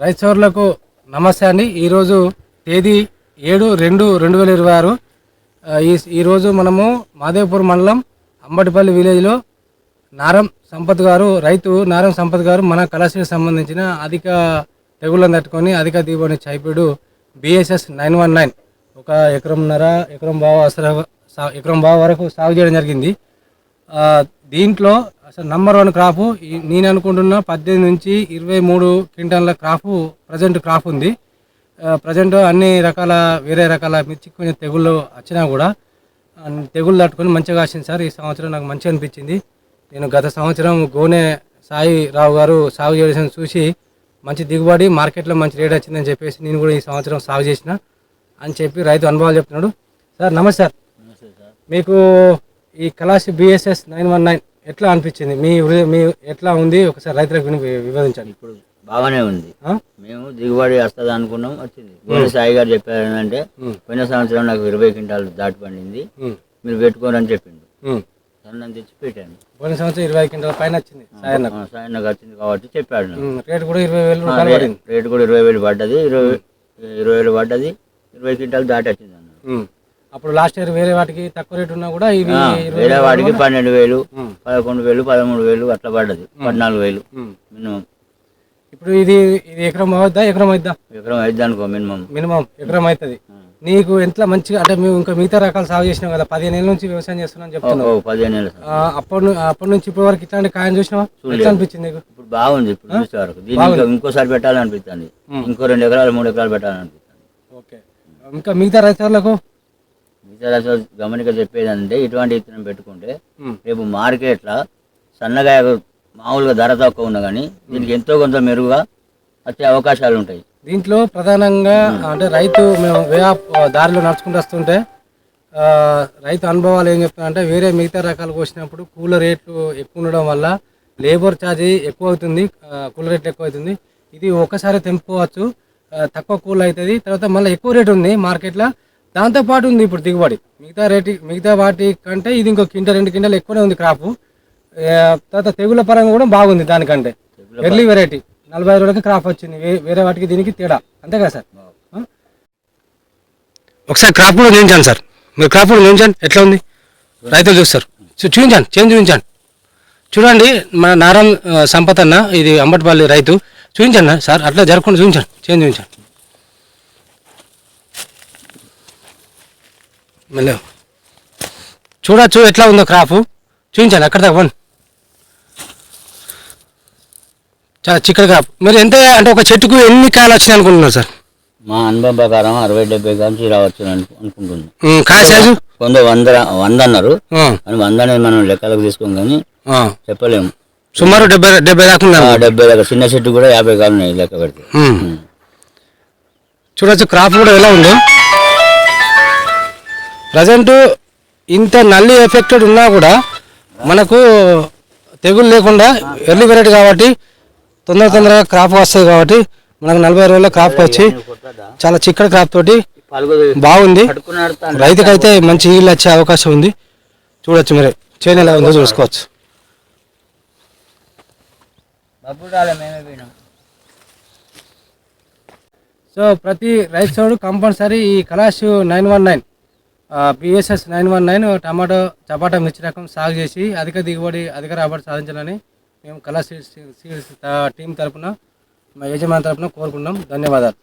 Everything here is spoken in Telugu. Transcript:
రైతు నమస్తే అండి. ఈరోజు తేదీ ఏడు రెండు రెండు వేల ఇరవై ఆరు. ఈ ఈరోజు మనము మాదేవపూర్ మండలం అంబటిపల్లి విలేజ్లో నారం సంపత్ గారు రైతు నారం సంపత్ గారు మన కళాశాలకు సంబంధించిన అధిక తెగుళ్ళను తట్టుకొని అధిక దిగుబడి చైపీడు బిఎస్ఎస్ నైన్ వన్ నైన్ ఒక ఎకరంన్నర ఎకరం బావ అసలు ఎకరం బావ వరకు సాగు చేయడం జరిగింది. దీంట్లో అసలు నంబర్ వన్ క్రాపు ఈ- నేను అనుకుంటున్న పద్దెనిమిది నుంచి ఇరవై మూడు క్వింటాల క్రాపు ప్రజెంట్ క్రాప్ ఉంది. ప్రజెంట్ అన్ని రకాల వేరే రకాల మిర్చి కొంచెం తెగుళ్ళు వచ్చినా కూడా తెగుళ్ళు తట్టుకొని మంచిగా వచ్చింది సార్. ఈ సంవత్సరం నాకు మంచిగా అనిపించింది. నేను గత సంవత్సరం గోనె సాయి రావు గారు సాగు చేసిన చూసి మంచి దిగుబడి మార్కెట్లో మంచి రేట్ వచ్చిందని చెప్పేసి నేను కూడా ఈ సంవత్సరం సాగు చేసిన అని చెప్పి రైతు అనుభవాలు చెప్తున్నాడు. సార్ నమస్తే సార్. మీకు ఈ కలాసి బిఎస్ఎస్ నైన్ వన్ నైన్ ఎట్లా అనిపించింది? మీ మీ ఎట్లా ఉంది? ఒకసారి రైతులకు వివరించండి. ఇప్పుడు బాగానే ఉంది? మేము దిగుబడి వస్తుంది అనుకున్నాం వచ్చింది. గోలి సాయి గారు చెప్పారు ఏంటంటే. పోయిన సంవత్సరం నాకు ఇరవై క్వింటాలు దాటి పండింది. మీరు పెట్టుకోరు అని చెప్పిండు. సన్నం తెచ్చి పెట్టాను. పోయిన సంవత్సరం ఇరవై క్వింటాల పైన వచ్చింది సాయన్న వచ్చింది కాబట్టి చెప్పాడు రేట్ కూడా ఇరవై వేలు రేటు కూడా ఇరవై వేలు పడ్డది. ఇరవై ఇరవై వేలు పడ్డది. ఇరవై క్వింటాలు దాటి వచ్చింది అన్నాడు. ఉమ్. అప్పుడు లాస్ట్ ఇయర్ వేరే వాటికి తక్కువ రేట్ ఉన్నా కూడా ఇవి వేరే వాడికి పన్నెండు వేలు పదకొండు వేలు పదమూడు వేలు అట్లా పడ్డది. పద్నాలుగు వేలు. మినిమం. ఇప్పుడు ఇది ఇది ఎకరం అవుద్దా ఎకరం అవుద్దా ఎకరం అయితే అనుకో మినిమం. మినిమం ఎకరం అవుతుంది నీకు ఎంత మంచిగా అంటే మేము ఇంకా మిగతా రకాలు సాగు చేసినాం కదా పదిహేను ఏళ్ళ నుంచి వ్యవసాయం చేస్తున్నాం చెప్తున్నావు. పదిహేను ఏళ్ళు ఆ, అప్పటి అప్పటి నుంచి ఇప్పటి వరకు ఇట్లాంటి కాయం చూసినావా? ఎట్లా అనిపించింది నీకు? ఇప్పుడు బాగుంది ఇప్పుడు చూసే వరకు. ఇంకోసారి పెట్టాలనిపిస్తుంది. ఇంకో రెండు ఎకరాలు మూడు ఎకరాలు పెట్టాలనిపిస్తుంది. ఓకే. ఇంకా మిగతా రైతులకు అసలు గమనిక చెప్పేది అంటే ఇటువంటి విత్తనం పెట్టుకుంటే. రేపు మార్కెట్లో సన్నగా మామూలుగా ధర తక్కువ ఉన్నా కానీ దీనికి ఎంతో కొంత మెరుగుగా వచ్చే అవకాశాలు ఉంటాయి. దీంట్లో ప్రధానంగా అంటే రైతు మేము వే ఆఫ్ దారిలో నడుచుకుంటూ వస్తుంటే రైతు అనుభవాలు ఏం చెప్తున్నా అంటే వేరే మిగతా రకాలు కోసినప్పుడు కూల రేట్లు ఎక్కువ ఉండడం వల్ల లేబర్ ఛార్జ్ ఎక్కువ అవుతుంది కూల రేట్లు ఎక్కువ అవుతుంది. ఇది ఒకసారి తెంపుకోవచ్చు. తక్కువ కూల్ అవుతుంది. తర్వాత మళ్ళీ ఎక్కువ రేట్ ఉంది మార్కెట్లో. దాంతో పాటు ఉంది ఇప్పుడు దిగుబడి. మిగతా రేటు మిగతా వాటి కంటే ఇది ఇంకో కింట రెండు కింటలు ఎక్కువనే ఉంది క్రాపు తర్వాత తెగుల పరంగా కూడా బాగుంది దానికంటే. ఎర్లీ వెరైటీ నలభై ఐదు రోజులకి క్రాప్ వచ్చింది. వేరే వాటికి దీనికి తేడా. అంతే కదా సార్? ఒకసారి క్రాప్ కూడా చూపించండి సార్. మీరు క్రాప్ కూడా చూపించండి. ఎట్లా ఉంది? రైతులు చూస్తారు. చూ- చూపించండి. చేంజ్ చూపించండి. చూడండి మన నారాయణ సంపత్ అన్న ఇది అంబటిపల్లి రైతు. చూపించండి సార్. అట్లా జరగకుండా చూపించండి. చేంజ్ చూపించండి. మళ్ళీ చూడొచ్చు ఎట్లా ఉందో క్రాపు. చూపించండి అక్కడ దాకా పోండి. చాలా చిక్కడి క్రాప్. మీరు ఎంత అంటే ఒక చెట్టుకు ఎన్ని కాయలు వచ్చినాయి అనుకుంటున్నారు సార్? మా అనుభవం ప్రకారం అరవై డెబ్బై కాల్చి రావచ్చు అని అనుకుంటున్నాం. కాయ సైజు కొంత వంద వంద అన్నారు. వంద అనేది మనం లెక్కలకు తీసుకోం కానీ. చెప్పలేము. సుమారు డెబ్బై డెబ్బై దాకా. డెబ్బై దాకా చిన్న చెట్టు కూడా యాభై కాలు లెక్క పెడితే. చూడొచ్చు క్రాప్ కూడా ఎలా ఉందో? ప్రజెంట్ ఇంత నల్లి ఎఫెక్టెడ్ ఉన్నా కూడా మనకు తెగులు లేకుండా ఎర్లీ వెరైటీ కాబట్టి తొందర తొందరగా క్రాప్ వస్తుంది కాబట్టి మనకు నలభై రోజుల్లో క్రాప్ వచ్చి చాలా చిక్కటి క్రాప్ తోటి బాగుంది. రైతుకైతే మంచి నీళ్ళు వచ్చే అవకాశం ఉంది. చూడొచ్చు మరి. చేను ఎలా ఉందో చూసుకోవచ్చు. సో ప్రతి రైతు సోడు కంపల్సరీ ఈ Kalash nine one nine BSS nine one nine tomato చపాటా మిర్చి రకం సాగు చేసి అధిక దిగుబడి అధిక రాబడి సాధించాలని మేము కళా సీడ్స్ సీడ్స్ టీం తరపున మా యజమాని తరపున కోరుకుంటున్నాం. ధన్యవాదాలు.